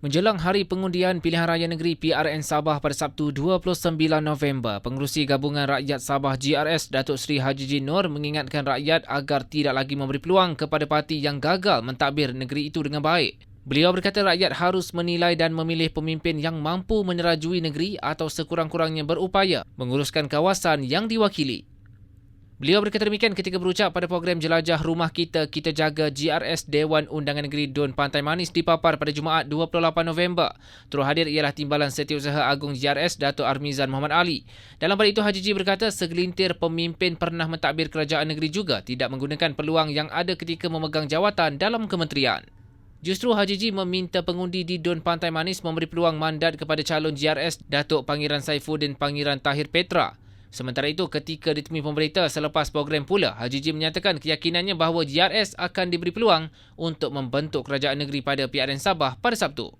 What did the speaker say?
Menjelang hari pengundian pilihan raya negeri PRN Sabah pada Sabtu 29 November, Pengerusi Gabungan Rakyat Sabah GRS Datuk Seri Haji Jin Nur mengingatkan rakyat agar tidak lagi memberi peluang kepada parti yang gagal mentadbir negeri itu dengan baik. Beliau berkata rakyat harus menilai dan memilih pemimpin yang mampu menerajui negeri atau sekurang-kurangnya berupaya menguruskan kawasan yang diwakili. Beliau berkata demikian ketika berucap pada program Jelajah Rumah Kita Kita Jaga GRS Dewan Undangan Negeri Dun Pantai Manis di Papar pada Jumaat 28 November. Turut hadir ialah Timbalan Setiausaha Agung GRS Dato' Armizan Muhammad Ali. Dalam pada itu Haji Ji berkata segelintir pemimpin pernah mentadbir kerajaan negeri juga tidak menggunakan peluang yang ada ketika memegang jawatan dalam kementerian. Justru Haji Ji meminta pengundi di Dun Pantai Manis memberi peluang mandat kepada calon GRS Datuk Pangeran Saifuddin Pangeran Tahir Petra. Sementara itu, ketika ditemui pemberita selepas program pula, Haji Jim menyatakan keyakinannya bahawa GRS akan diberi peluang untuk membentuk kerajaan negeri pada PRN Sabah pada Sabtu.